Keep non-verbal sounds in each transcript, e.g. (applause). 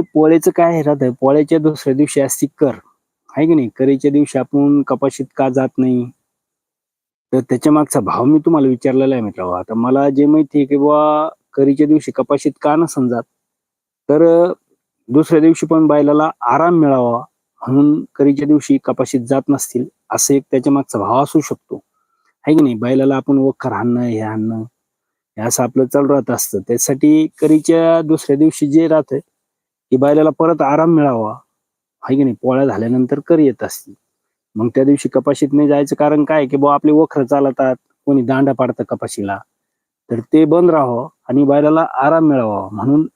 पोळ्याचं काय राहतं? पोळ्याच्या दुसऱ्या दिवशी असती कर. आहे की नाही? करीच्या दिवशी आपण कपाशीत का जात नाही? तर त्याच्या मागचा भाव मी तुम्हाला विचारलेला आहे मित्रांनो. आता मला जे माहिती आहे की बुवा करीच्या दिवशी कपाशीत का नसन जात? तर दुसऱ्या दिवशी पण बैलाला आराम मिळावा म्हणून करीच्या दिवशी कपाशीत जात नसतील असं एक त्याच्या मागचा भाव असू शकतो. आहे की नाही? बैलाला आपण वखर आणणं हे आणणं हे असं आपलं चालू राहत असतं. त्यासाठी करीच्या दुसऱ्या दिवशी जे राहतं की बैलाला परत आराम मिळावा. आहे की नाही? पोळ्या झाल्यानंतर करी येत असते मग त्या दिवशी कपाशीत नाही जायचं कारण काय? की बुवा आपले वखर चालतात. कोणी दांडा पाडतं कपाशीला. तर ते बंद राहावं आणि बैलाला आराम मिळावा म्हणून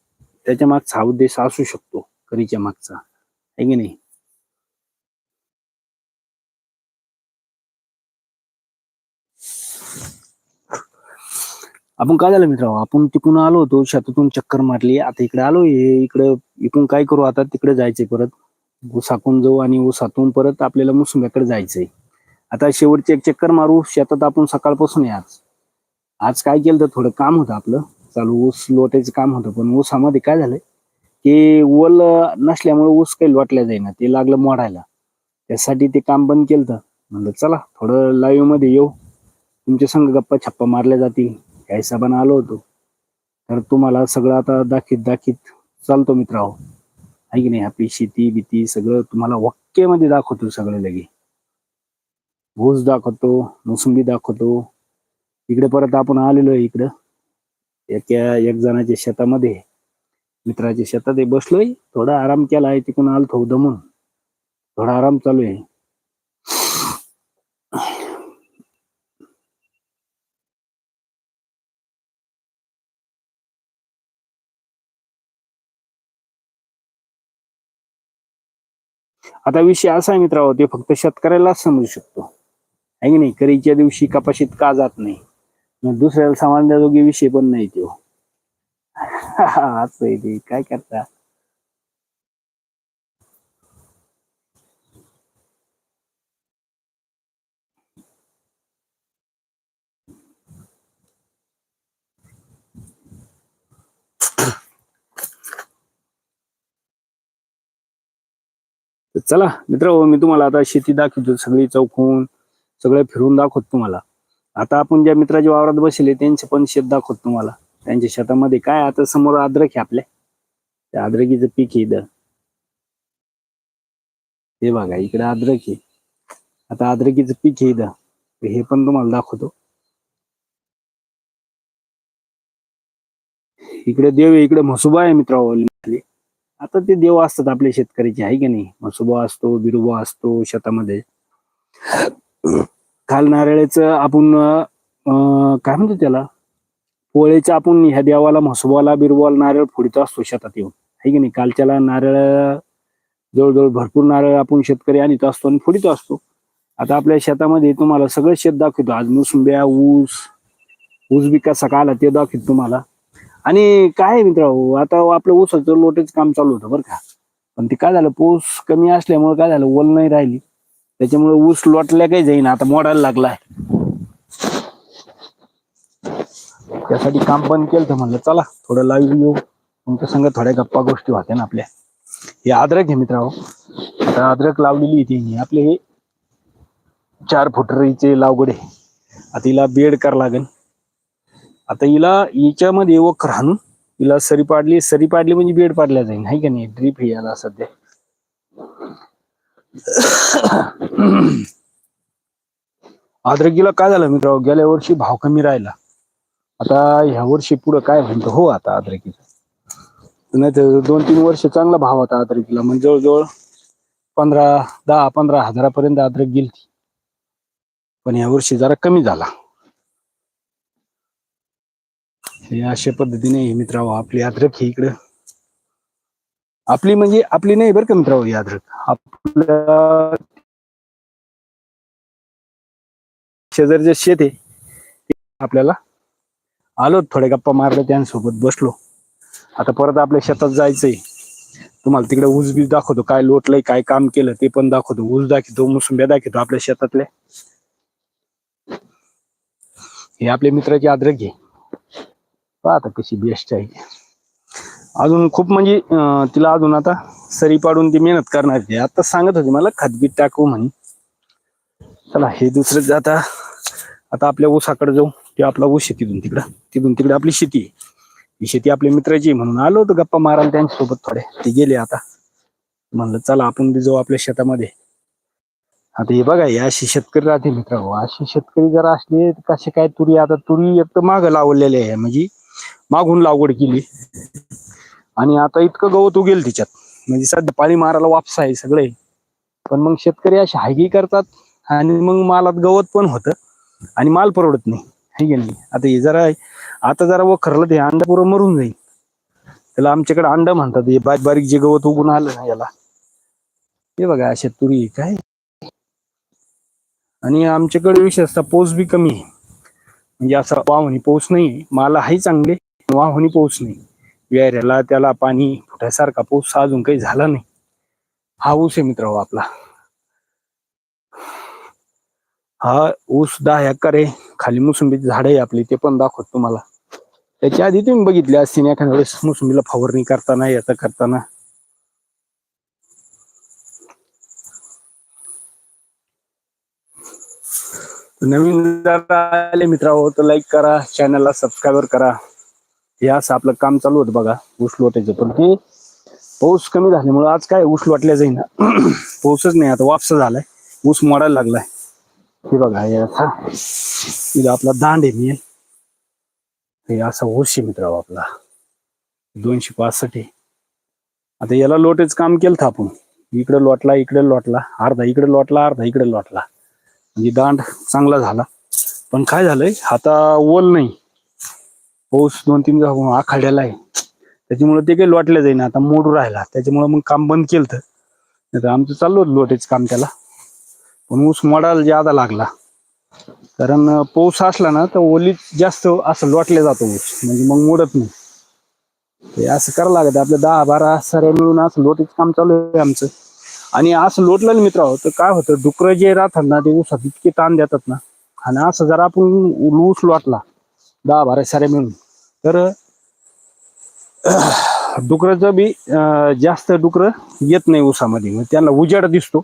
त्याच्या मागचा हा उद्देश असू शकतो. करीच्या मागचा. आहे की नाही? आपण काय झालं मित्र आपण तिकडून आलो होतो शेतातून चक्कर मारली. आता इकडे आलो हे इकडे इकडून काय करू? आता तिकडे जायचंय परत. ऊसाकून जाऊ आणि ऊसातून परत आपल्याला मुसुंब्याकडे जायचंय. आता शेवटची एक चक्कर मारू. शेतात आपण सकाळपासून आहे आज. आज काय केलं तर थोडं काम होतं आपलं. चालू ऊस लोटायचं काम होतं पण ऊसामध्ये काय झालं की ओल नसल्यामुळे ऊस काही लोटल्या जाईना. ते लागलं मोडायला. त्यासाठी ते काम बंद केलं तर म्हणलं चला थोडं लाईव्हमध्ये येऊ. तुमच्या संग गप्पा छप्पा मारल्या जातील. या हिशोबाने आलो होतो तर तुम्हाला सगळं आता दाखीत दाखीत चालतो मित्रांनो हो. आहे की नाही? आपली शेती बिती सगळं तुम्हाला वाक्यामध्ये दाखवतो सगळे लगे. ऊस दाखवतो मोसंबी दाखवतो. इकडे परत आपण आलेलो आहे इकडं. एका एक जणाच्या शेतामध्ये मित्राच्या शेतात बसलोय. थोडा आराम केला आहे तिकडून आलतो दमून थोडा आराम चालू आहे. आता विषय असा आहे मित्रांनो ते फक्त शेतकऱ्यालाच समजू शकतो. आहे की नाही? करीच्या दिवशी कपाशीत का जात नाही? दुसऱ्याला समाजण्याजोगी विषय पण नाही तो. (laughs) असं काय करता? तर चला मित्र हो, मी तुम्हाला आता शेती दाखवतो सगळी चौकून सगळं फिरून दाखवतो तुम्हाला. आता आपण ज्या मित्राच्या वावरात बसले त्यांचे पण शेत दाखवतो तुम्हाला. त्यांच्या शेतामध्ये काय आता समोर अद्रक आहे आपल्या. त्या अद्रकीचं पीक आहे इथं. हे बघा इकडे अद्रक आहे. आता अद्रकीचं पीक आहे इथं. हे पण तुम्हाला दाखवतो. इकडे देव इकडे म्हसोबा आहे मित्रांनो. आता ते देव असतात आपल्या शेतकऱ्याचे आहे की नाही? मसुबा असतो बिरुबा असतो शेतामध्ये. काल नारळाचं आपण काय म्हणतो त्याला? पोळेचं आपण ह्या देवाला म्हसोबाला बिरुबाला नारळ फोडित असतो शेतात येऊन. आहे की नाही? कालच्याला नारळ जवळजवळ भरपूर नारळ आपण शेतकरी आणत असतो आणि फोडित असतो. आता आपल्या शेतामध्ये तुम्हाला सगळं शेत दाखवतो. आज मोसंब्या ऊस ऊस बी कसा ते दाखवतो तुम्हाला. आणि काय मित्र आता आपलं ऊसाचं लोटेच काम चालू होतं बरं का. पण ते काय झालं पाऊस कमी असल्यामुळे काय झालं ओल नाही राहिली. त्याच्यामुळे ऊस लोटल्या काही जाईन आता मोडायला लागलाय त्यासाठी काम बंद केलं तर म्हणलं चला थोडं लाईव्ह येऊ. तुमच्या संग थोड्या गप्पा गोष्टी होत्या ना आपल्या. हे अद्रक आहे मित्र आता अद्रक लावलेली ती आपले हे चार फुटरीचे लावगडे. आहे आता हिला बेड कर लागेल. आता हिला हिच्यामध्ये वक हाणून हिला सरी पाडली सरी पाडली म्हणजे बेड पाडल्या जाईल नाही का नाही? ड्रीप हे याला सध्या. अद्रकीला काय झालं मित्र गेल्या वर्षी भाव कमी राहिला. आता ह्या वर्षी पुढं काय म्हणतो? हो आता अद्रकीचा नाही तर दोन तीन वर्ष चांगला भाव होता अद्रकीला म्हणजे जवळजवळ पंधरा दहा पंधरा हजारापर्यंत अद्रक गेली पण ह्या वर्षी जरा कमी झाला. हे अशा पद्धतीने हे मित्रांनो आपली अद्रक ही इकडं. आपली म्हणजे आपली नाही बरं का मित्रांनो ही अद्रक आपल्या शेजारचे शेत आहे आपल्याला आलो थोड्या गप्पा मारल्या त्यांसोबत बसलो. आता परत आपल्या शेतात जायचंय. तुम्हाला तिकडे ऊस बीज दाखवतो काय लोटलंय काय काम केलं ते पण दाखवतो. ऊस दाखवतो मोसंब्या दाखवतो आपल्या शेतातल्या. हे आपल्या मित्राची अद्रक आहे. आता कशी बेस्ट आहे. अजून खूप म्हणजे तिला अजून आता सरी पाडून ती मेहनत करणार ती आता सांगत होती मला खतबीत टाकू म्हणे. चला हे दुसरं आता आता आपल्या ऊसाकडे जाऊ. ते आपला ऊस आहे तिथून तिकडं. तिथून तिकडे आपली शेती आहे. ही शेती आपल्या मित्राची म्हणून आलो होतो गप्पा मारायला त्यांच्यासोबत थोडे. ते गेले आता. म्हणलं चला आपण बी जाऊ आपल्या शेतामध्ये. आता हे बघा हे असे शेतकरी राहते मित्र. असे शेतकरी जर असले कसे काय तुरी आता तुरी एक तर मागं लावलेले आहे. म्हणजे मागून लागवड केली. आणि आता इतकं गवत उगेल तिच्यात. म्हणजे सध्या पाळी मारायला वापस आहे सगळे. पण मग शेतकरी अशी हायगी करतात आणि मग मालात गवत पण होतं. आणि माल परवडत नाही. है की नाही? आता हे जरा आता जरा वखरलं ते अंडा पुरं मरून जाईल. त्याला आमच्याकडे अंड म्हणतात. हे बारीक बारीक जे गवत उगून आलं ना याला. हे बघा अशा तुरी काय? आणि आमच्याकडे विशेषतः पाऊस बी कमी आहे. म्हणजे असा वाहनी पाऊस नाही माल आहे चांगले. वाहनी पाऊस नाही. विहाऱ्याला त्याला पाणी फुटायसारखा पाऊस अजून काही झाला नाही. हा ऊस आहे मित्र आपला. हा ऊस दहा एकर आहे. खाली मोसंबीची झाड आहे आपली ते पण दाखवत तुम्हाला. त्याच्या आधी तुम्ही बघितले असतील एखाद्या वेळेस मोसंबीला फवारणी करताना याचा करताना. नवीन आले मित्र तर लाईक करा चॅनलला सबस्क्राईबर करा. हे असं आपलं काम चालू होतं बघा ऊस लोटायचं. पण ते पाऊस कमी झाल्यामुळे आज काय ऊस लोटल्या जाईना. (clears throat) पाऊसच नाही आता वापसा झालाय. ऊस मोडायला लागलाय. हे बघा हे असा इथं आपला दांड आहे मिळेल. हे असा ऊस आहे मित्र आपला. दोनशे पासष्ट आहे. आता याला लोटेच काम केलं आपण. इकडे लोटला इकडे लोटला. अर्धा इकडे लोटला अर्धा इकडे लोटला. म्हणजे दांड चांगला झाला. पण काय झालंय? आता ओल नाही. पाऊस दोन तीन दिवस आखाड्याला आहे. त्याच्यामुळे ते काही लोटलं जाईना आता मोडू राहिला. त्याच्यामुळे मग काम बंद केलं नाही तर आमचं चाललो होतं लोटेच काम त्याला. पण ऊस मोडायला ज्यादा लागला. कारण पाऊस असला ना तर ओलीत जास्त असं लोटले जातो ऊस. म्हणजे मग मोडत नाही. ते असं करावं लागत. आपलं दहा बारा साऱ्या मिळून असं लोटेच काम चालू आहे आमचं. आणि असं लोटलं ना मित्र तर काय होतं डुकरं जे राहतात ना ते ऊसात इतके ताण देतात ना. आणि असं जर आपण ऊस लोटला दहा बारा साऱ्या मिळून तर डुकराचं बी जास्त डुकर येत नाही उसामध्ये मग त्यांना उजेड दिसतो.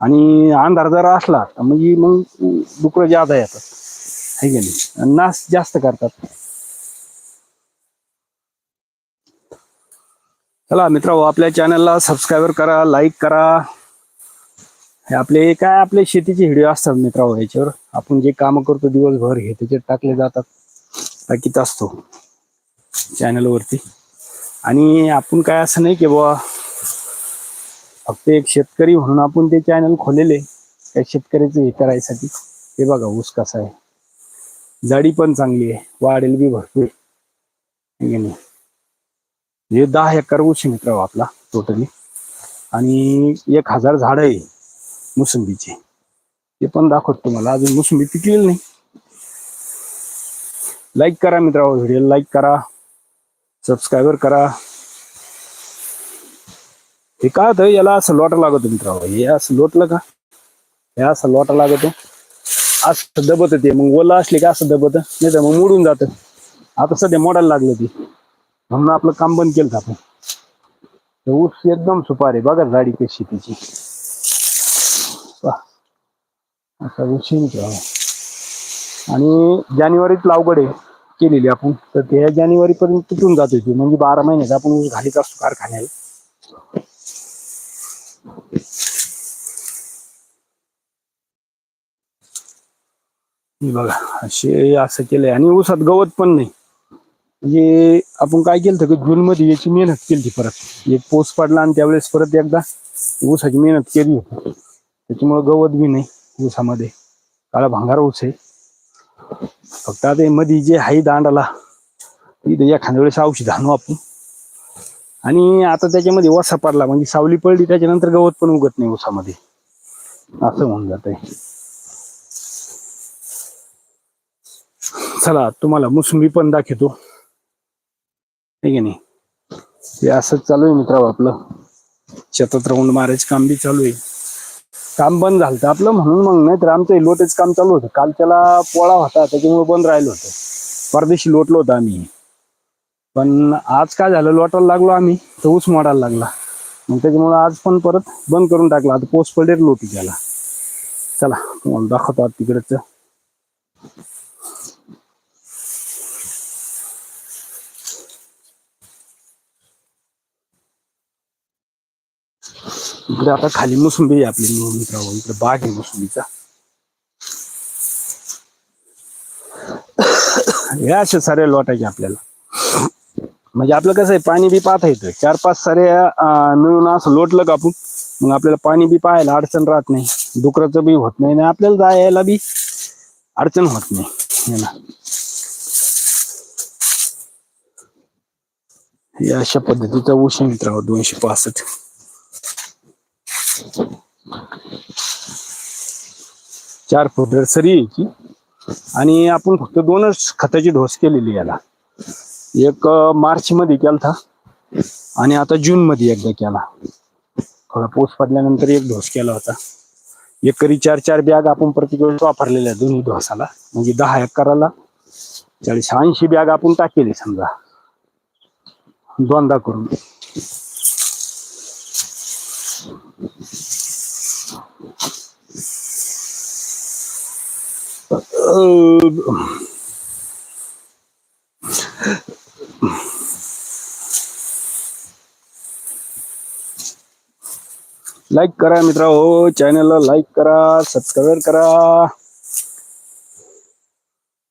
आणि अंधार जर असला तर म्हणजे मग डुकरं जादा येतात. है की नाही? नाश जास्त करतात. चला मित्र आपल्या चॅनलला सबस्क्राईबर करा लाईक करा. हे आपले काय आपले शेतीचे व्हिडिओ असतात मित्रांनो याच्यावर? आपण जे काम करतो दिवसभर हे त्याच्यात टाकले जातात. टाकीत असतो. चॅनलवरती. आणि आपण काय असं नाही की बाबा फक्त एक शेतकरी म्हणून आपण ते चॅनल खोलेले त्या शेतकऱ्याचं हे करायसाठी. हे बघा ऊस कसा आहे. जाडी पण चांगली आहे. वाढेल बी भरपूर. नाही? हे दहा एकर ऊस आहे मित्र आपला टोटली आणि एक हजार झाड आहे मोसंबीचे. ते पण दाखवतो तुम्हाला. अजून मोसंबी पिकलेली नाही. लाईक करा मित्रांनो व्हिडिओ लाईक करा. सबस्क्रायबर करा. हे काय होतं? याला असं लोटा लागतो मित्र हे असं लोटलं का? हे असं लोटा लागतो असं दबत ते मग ओला असली का असं दबत. नाही तर मग मोडून जातं. आता सध्या मोडायला लागलं ते. म्हणून आपलं काम बंद केलं आपण. ऊस एकदम सुपार आहे. बघा झाडी कशी तिची. असा ऊस आणि जानेवारीत लावगड आहे. केलेली आपण. तर ते जानेवारी पर्यंत तुटून जातो होती म्हणजे बारा महिन्यात आपण ऊस घालीत असतो कारखान्याला. बघा असे असं केलंय. आणि ऊसात गवत पण नाही. म्हणजे आपण काय केलं की जून मध्ये याची मेहनत केली परत. एक पोस पडला आणि त्यावेळेस परत एकदा ऊसाची मेहनत केली होती. त्याच्यामुळे गवत बी नाही ऊसामध्ये. काळा भांगार ऊस आहे. फक्त आता मधी मध्ये जे आहे दांडाला तिथे एखाद्या वेळेस औषध आणू आपण. आणि आता त्याच्यामध्ये वसा पडला म्हणजे सावली पडली त्याच्यानंतर गवत पण उगत नाही उसामध्ये असं होऊन जात चला तुम्हाला मोसंबी पण दाखवतो. आहे की नाही? हे असंच चालू आहे मित्र आपलं. शेतात राऊंड मारायचं काम बी चालू आहे. काम बंद झालं आपलं म्हणून मग नाही तर आमचं हे लोटेच काम चालू होतं. काल त्याला पोळा होता त्याच्यामुळे बंद राहिलं होतं. परदेशी लोटलो होतं आम्ही. पण आज काय झालं लोटायला लागलो आम्ही तर ऊस मोडायला लागला. मग त्याच्यामुळे आज पण परत बंद करून टाकला. आता पोस्ट पडेल लोटी त्याला. चला तुम्हाला दाखवतो तिकडचं. इकडे आता खाली मोसंबी आहे आपली मित्रांनो इकडे बाग आहे मोसंबीचा. या असे सारे लोटायचे आपल्याला. म्हणजे आपलं कसं आहे पाणी बी पाहता येतं चार पाच सारे मिळून असं लोटलं का आपण मग आपल्याला पाणी बी पाहायला अडचण राहत नाही. डुकराचं बी होत नाही आणि आपल्याला जायला बी अडचण होत नाही. हे ना. हे अशा पद्धतीचा ऊस आहे मित्रांनो दोनशे पासष्ट. चार फूट सरी यायची. आणि आपण फक्त दोनच खताची ढोस केलेली याला. एक मार्च मध्ये केलता. आणि आता जून मध्ये एकदा केला. थोडा पाऊस पडल्यानंतर एक ढोस केला होता. एकरी चार चार बॅग आपण प्रत्येक वेळेस वापरलेल्या दोन्ही ढोसाला म्हणजे दहा एकराला चाळीस ऐंशी बॅग आपण टाकेली समजा. दोनदा करून. लाईक करा मित्र हो चॅनलला लाईक करा सबस्क्राईब करा.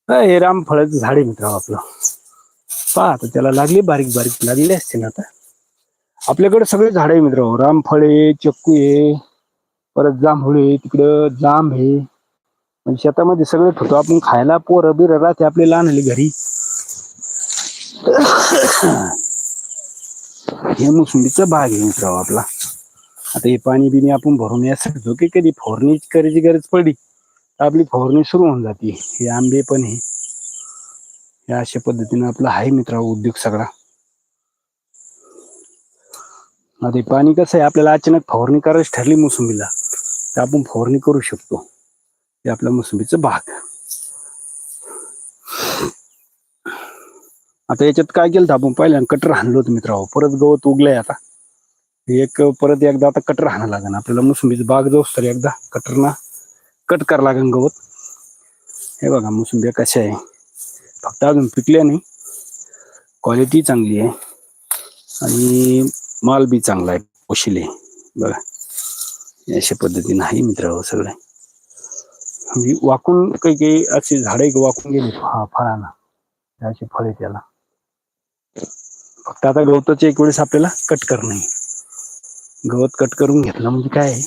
अं, हे रामफळाचं झाड आहे मित्र आपलं. पहा आता त्याला लागली बारीक बारीक लागले असते ना आता. आपल्याकडे सगळे झाड आहे मित्र आहे चक्कू आहे परत जांभूळ आहे तिकडं जांब आहे. म्हणजे शेतामध्ये सगळे ठेवतो. आपण खायला पोरं बिर राहते आपले लहान आले घरी. हे मोसंबीचा बाग आहे मित्र आपला. आता हे पाणी बिणी आपण भरून या जो की कधी फवारणी करायची गरज पडली तर आपली फवारणी सुरू होऊन जाते. हे आंबे पण हे या अशा पद्धतीने आपला आहे मित्र उद्योग सगळा. आता हे पाणी कसं आहे? आपल्याला अचानक फवारणी करायची ठरली मोसंबीला तर आपण फवारणी करू शकतो. हे आपल्या मोसंबीचं भाग आता याच्यात काय केलं होतं आपण? पाहिलं कटर हाणलं होतं मित्रांनो. परत गवत उगलंय आता. एक परत एकदा आता कटर हाणा लागेल. आपल्याला मोसंबीचं बाग जाऊस तर एकदा. कटरना कट करा लागेल गवत. हे बघा मोसंबी कशा आहे. फक्त अजून पिकल्या नाही. क्वालिटी चांगली आहे. आणि माल बी चांगला आहे. पोशिले. बघा. अशा पद्धतीनं आहे मित्रांनो सगळे. म्हणजे वाकून काही काही अशी झाडे वाकून गेली. हा फळांना. हे अशी फळे त्याला. फक्त आता गवताचे एक वेळेस आपल्याला कट करणं आहे. गवत कट करून घेतलं म्हणजे काय आहे?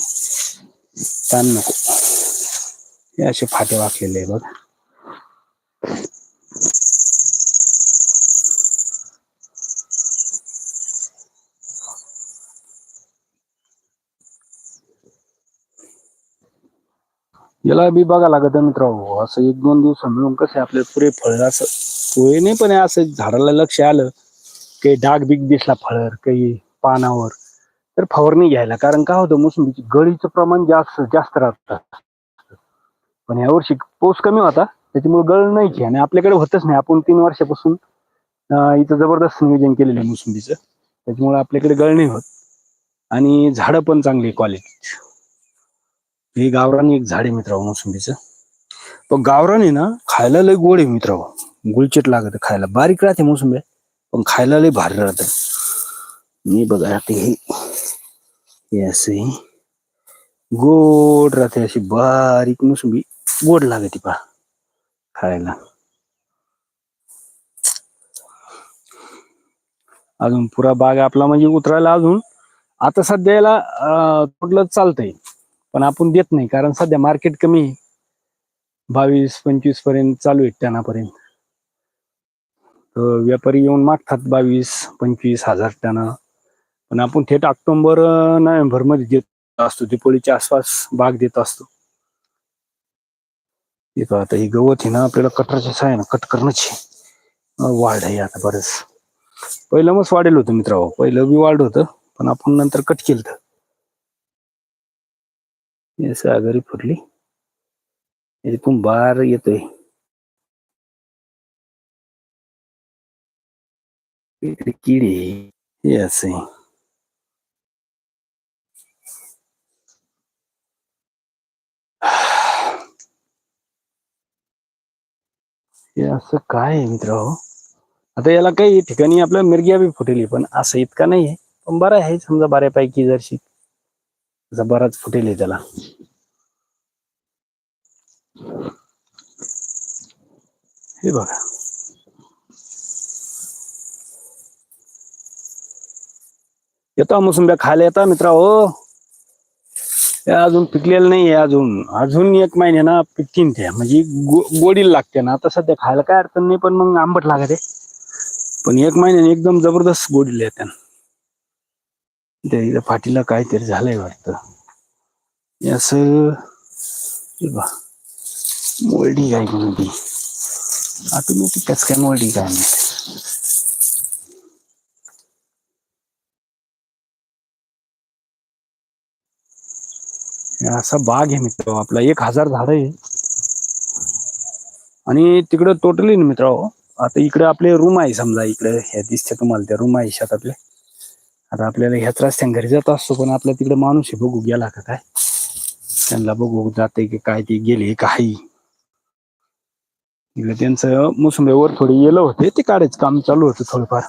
ताण नको. हे असे फाटे वाकलेले आहे बघा. याला बी बघा लागत मित्र असं एक दोन दिवस मिळून कसे आपले पुरे फळ असं पुरे नाही पण असं झाडाला लक्ष आलं काही डाग बिग दिसला फळर काही पानावर तर फवारणी घ्यायला. कारण काय होतं मोसंबीची गळीचं प्रमाण जास्त जास्त राहतं पण यावर्षी पाऊस कमी होता त्याच्यामुळे गळ नाही आणि आपल्याकडे होतच नाही. आपण तीन वर्षापासून इथं जबरदस्त नियोजन केलेलं आहे मोसंबीचं. त्याच्यामुळे आपल्याकडे गळ नाही होत. आणि झाडं पण चांगली क्वालिटी हे गावरान एक झाड आहे मित्रांनो मोसंबीचं. पण गावरान आहे ना खायला लय गोड आहे मित्र गुळचेट लागत खायला. बारीक राहते मोसंबी पण खायला लय भारी राहत. मी बघा ते हे असे गोड राहते अशी बारीक मोसंबी. गोड लागते पा खायला. अजून पुरा बाग आपला म्हणजे उतरायला अजून. आता सध्याला अं, कुठलं चालतंय. पण आपण देत नाही कारण सध्या मार्केट कमी आहे. बावीस पंचवीसपर्यंत चालू आहे टनापर्यंत. तर व्यापारी येऊन मागतात बावीस पंचवीस हजार टना. पण आपण थेट ऑक्टोबर नोव्हेंबरमध्ये देत असतो दिपोळीच्या आसपास बाग देत असतो. हे आता ही गवत आहे ना आपल्याला कटराच्या सहाय्यानं कट करण्याची वाढ आहे आता बरंच. पहिलं मग वाढेल होतं मित्रांनो पहिलं बी वाढ होतं पण आपण नंतर कट केलं हे सागरी फुटली इथून बार येतोय. इकडे किडे हे असे. हे असं काय आहे मित्र हो? आता याला काही ठिकाणी आपल्या मिरग्या बी फुटली पण असं इतका नाही आहे पण बरं आहे समजा बऱ्यापैकी जरशी. असा बराच फुटेल आहे त्याला. हे बघा. येतो मोसंब्या खायला येता मित्रा हो अजून पिकलेलं नाही आहे अजून. अजून एक महिने ना पिकतीन त्या म्हणजे गो- गोडीला लागते ना. आता सध्या खायला काय अडचण नाही पण मग आंबट लागते. पण एक महिन्याने एकदम जबरदस्त गोडीला येते त्या पाठीला काहीतरी झालंय वाटतं. असं मोल्डी काय म्हणून ती ऑटोमॅटिक कस काय मोल्डी काय नाही. असा बाग आहे मित्र आपला एक हजार झाड आहे. आणि तिकडं टोटली ना मित्र आता इकडे आपले रूम आहे समजा इकडे ह्या दिसते तुम्हाला त्या रूम आहे शेतातले. आता आपल्याला ह्याच रस्त्याने घरी जात असतो पण आपल्या तिकडे माणूस आहे बघू गेला का काय? त्यांना बघू जाते की काय ते गेले काही इकडे त्यांचं मोसंबीवर थोडे येलं होते ते काढायचं काम चालू होतं थोडंफार.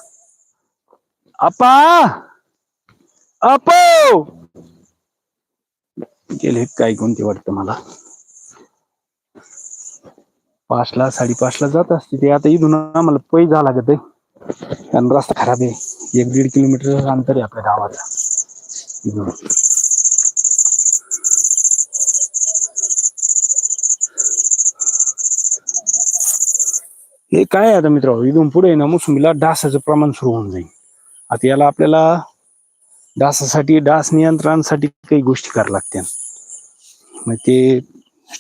आपा! अपो गेले काय कोणते वाटतं मला? पाचला साडेपाचला जात असते ते आता इथून आम्हाला पै जावं लागत आहे कारण रस्ता खराब आहे. एक दीड किलोमीटर अंतर आहे आपल्या गावाला हे काय आहे आता मित्र? इथून पुढे ना मोसंबीला डासाचं प्रमाण सुरू होऊन जाईल. आता याला आपल्याला डासासाठी डास नियंत्रणासाठी काही गोष्टी कराव्या लागतील. मग ते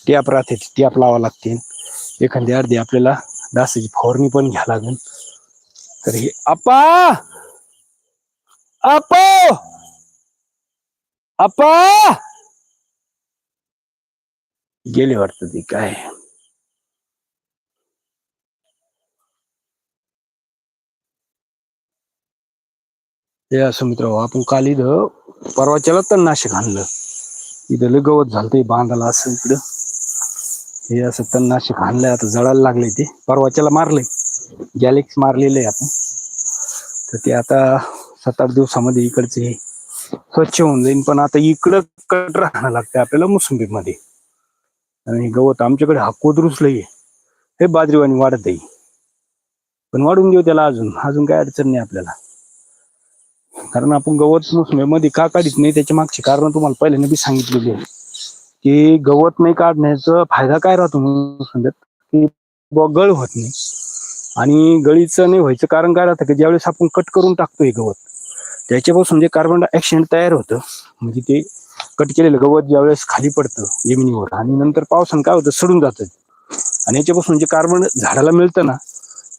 टॅप राहते टॅप लावा लागतील. एखाद्या अर्धी आपल्याला डासाची फवारणी पण घ्या लागेल. तर हे आपा! आपो आपा गेले वाटतं ते काय? हे असं मित्र आपण काल इथं परवाच्याला तर नाशिक आणलं. इथं गवत झालं ते बांधाला असं इकडं. हे असं तणनाशक आणलंय आता जळायला लागले ते. परवाच्याला मारलंय. गॅलेक्स मारलेलं आहे आपण. तर ते आता सात आठ दिवसामध्ये इकडचे स्वच्छ होऊन जाईल पण आता इकडं कट राहणं लागतं आपल्याला मोसंबीमध्ये. आणि गवत आमच्याकडे हा कोदरूच लई आहे. हे बाजरीवाणी वाढत आहे. पण वाढून घेऊ त्याला अजून. अजून काय अडचण नाही आपल्याला. कारण आपण गवत मोसंबीमध्ये का काढीत नाही त्याच्या मागची कारण तुम्हाला पहिल्यांदा बी सांगितलेली आहे. की गवत नाही काढण्याचा फायदा काय राहतो मोसंबीत की गळ होत नाही. आणि गळीचं नाही व्हायचं कारण काय राहतं की ज्यावेळेस आपण कट करून टाकतो हे गवत त्याच्यापासून जे कार्बन डायऑक्साईड तयार होतं म्हणजे ते कट केलेलं गवत ज्यावेळेस खाली पडतं जमिनीवर आणि नंतर पावसानं काय होतं सडून जातं. आणि याच्यापासून जे कार्बन झाडाला मिळतं ना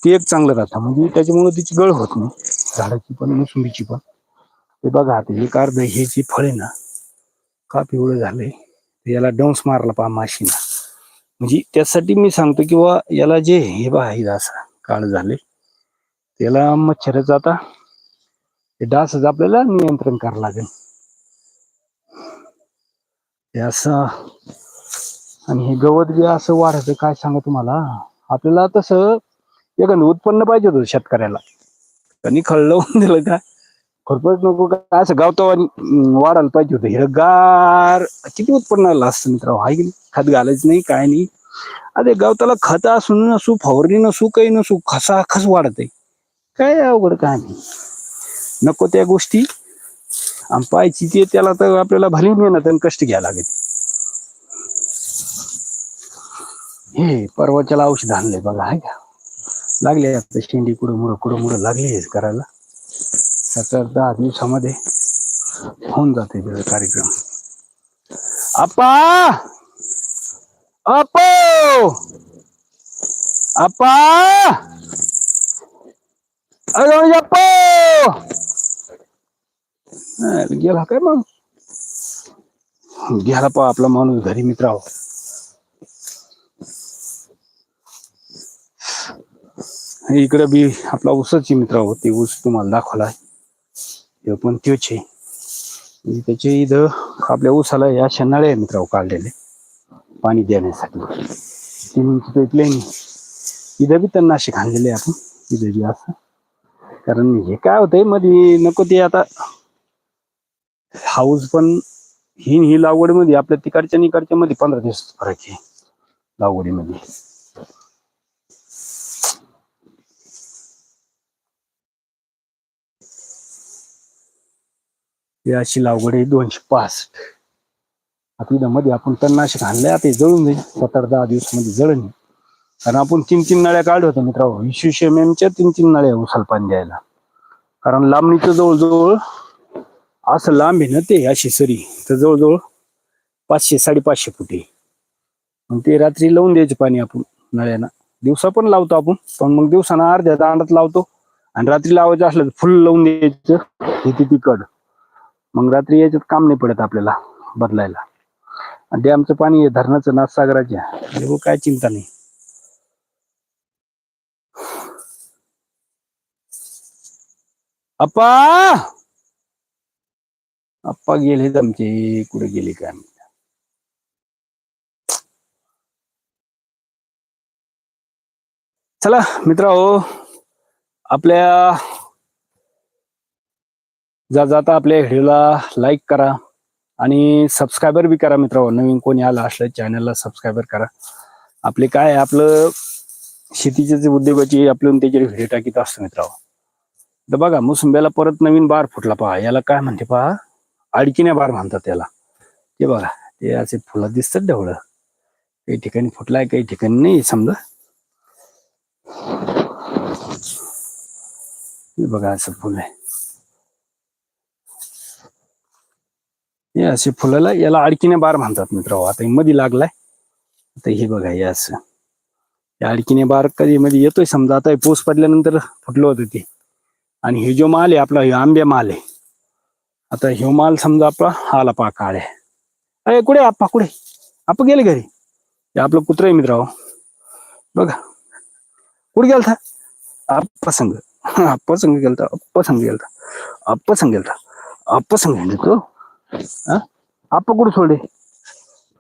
ते एक चांगलं राहतं. म्हणजे त्याच्यामुळे तिची गळ होत नाही. झाडाची पण मोसंबीची पण. ते बघा आता हे अर्ध हे जे फळ आहे ना का पिवळं झालंय याला डंस मारला पहा माशीना. म्हणजे त्यासाठी मी सांगतो की याला जे हे बा असं काळ झाले त्याला मच्छरच आता हे डासच आपल्याला नियंत्रण करावं लागेल. हे असं आणि हे गवत जे असं वाढत काय सांगा तुम्हाला? आपल्याला तसं एखादं उत्पन्न पाहिजे होतं शेतकऱ्याला. त्यांनी खळ (laughs) दिलं का? खरपच नको काय असं गावतो वाढायला पाहिजे होतं. हिरगार किती उत्पन्न आलं असतं मित्र? हाय की खत घालायचं नाही काय नाही. अरे गावताला खत असून नसू फवारणी नसू काही नसू खसा खस वाढत आहे काय अवघड काय नाही नको त्या गोष्टी. आणि पाहायची ते त्याला तर आपल्याला भली मेहनत आणि कष्ट घ्यायला लागेल. हे परवाच्याला औषध आणलंय बघा हाय का? लागले आता शेंडी कुठं मुडं लागली आहे करायला. सात आठ दहा दिवसामध्ये होऊन जाते त्याचा कार्यक्रम. आपा अपो आपा गेला काय मग गेला पा आपला माणूस घरी मित्राव इकडे बी आपला ऊसच मित्र ते ऊस तुम्हाला दाखवला हे पण त्योच आहे त्याचे इथं आपल्या ऊसाला या शनाळे मित्र काढलेले पाणी देण्यासाठी तीन इंच इथं बी त्यांना असे खाल्लेले आपण इथं बी असं कारण हे काय होतंयमध्ये नको ते आता हाऊस पण ही ही लागवडीमध्ये आपल्या तिकडच्या आणि इकडच्या मध्ये पंधरा दिवस फरक आहे लागवडीमध्ये. अशी लागवड आहे दोनशे पासष्ट. आता मध्ये आपण तणनाशक आणलंय आता जळून जाईल. सात आठ दहा दिवसमध्ये जळून येईल. कारण आपण तीन तीन नळ्या काढल्या होत्या मित्र वीस एम एमच्या तीन तीन नळ्या उसाला पाणी द्यायला. कारण लांबणीचं जवळजवळ असं लांब आहे ना ते अशी सरी. तर जवळजवळ पाचशे साडेपाचशे फुटे आहे. मग ते रात्री लावून द्यायचे पाणी आपण नळ्यानं. दिवसा पण लावतो आपण पण मग दिवसाना अर्ध्या दांडात लावतो. आणि रात्री लावायचं असलं तर फुल लावून द्यायचं इथे तिकड मग रात्री याच्यात काम नाही पडत आपल्याला बदलायला. आणि ते आमचं पाणी आहे धरणाचं नाथसागराच्या. काय चिंता नाही. अप्पा! अप्पा गेले आमचे कुठे गेले काय माहीत. चला हो आपल्या जा जाता आपल्या व्हिडिओला लाईक करा आणि सबस्क्रायबर बी करा मित्र नवीन कोणी आला असलं चॅनलला सबस्क्रायबर करा. आपले काय आहे, आपलं शेतीचे जे उद्योगाची आपण त्याचे व्हिडिओ टाकीत असतो मित्रांनो. तर बघा मोसंब्याला परत नवीन बार फुटला पहा. याला काय म्हणते पहा? अडकिन्या बार म्हणतात त्याला. ते बघा ते असे फुलं दिसतात ढवळं. काही ठिकाणी फुटलाय काही ठिकाणी नाही समजा. हे बघा असं फुल आहे हे असे फुलाला याला अडकिने बार म्हणतात मित्र आता मध्ये लागलाय. आता हे बघा हे असं. या अडकिने बार कधी मध्ये येतोय समजा. आता पोस पाऊस पडल्यानंतर फुटलं होतं ते. आणि हे जो माल आहे आपला हे आंबे माल आहे. आता ह्यो माल समजा आपला आला पा काळे अरे कुठे आप्पा? कुठे? आप्पा गेले घरी. हे आपलं कुत्र आहे मित्र बघा. कुठे गेलता? आप्पा संघ. आप्पा संघ गेलता आप्पा संघ गेलता आप्पा संघ गेलता आप्पा संघ आप्पा कुठे सोडले?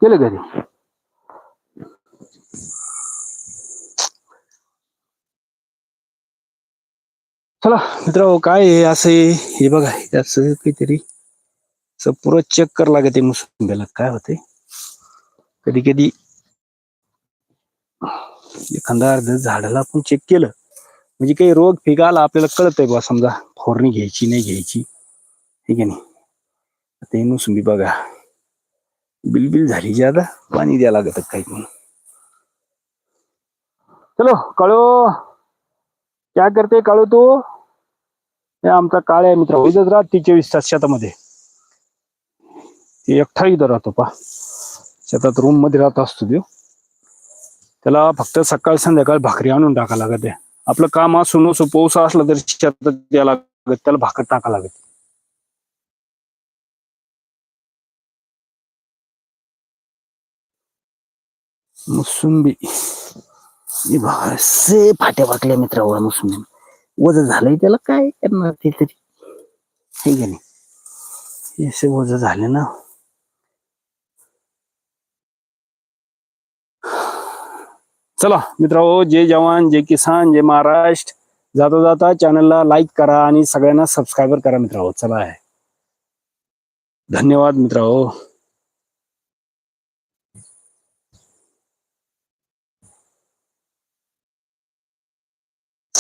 गेले घरी. चला मित्र काय आहे? असं हे बघा असं काहीतरी. पुरं चेक कर लागते मोसंब्याला. काय होते कधी कधी एखादा अर्ध झाडाला आपण चेक केलं म्हणजे काही रोग फिग आला आपल्याला आहे बा समजा फोरणी घ्यायची नाही घ्यायची. ठीक आहे नाही? आता हे मोसंबी बघा. बिलबिल झाली ज्यादा पाणी द्यायला लागत काही पण. चलो काळो. क्या करते काळू तू? हे आमचा काळ्या मित्र. इथंच राहत चोवीस तास शेतामध्ये. ते एकटा इथं राहतो पा शेतात रूममध्ये राहत असतो तो त्याला फक्त सकाळ संध्याकाळ भाकरी आणून टाका लागत आहे. आपलं काम असू नसो पाऊस असला तरी शेतात द्यायला लागत त्याला भाकर टाका लागत मुसुंबी. हे फाटे असे फाट्या मित्रावर मुसुंबी. वज तरी. हे चला, मित्रांनो, जय जवान, जय किसान, जय महाराष्ट्र. जाता जाता चॅनलला लाईक करा आणि सगळ्यांना करा मित्रांनो. चला धन्यवाद मित्रांनो.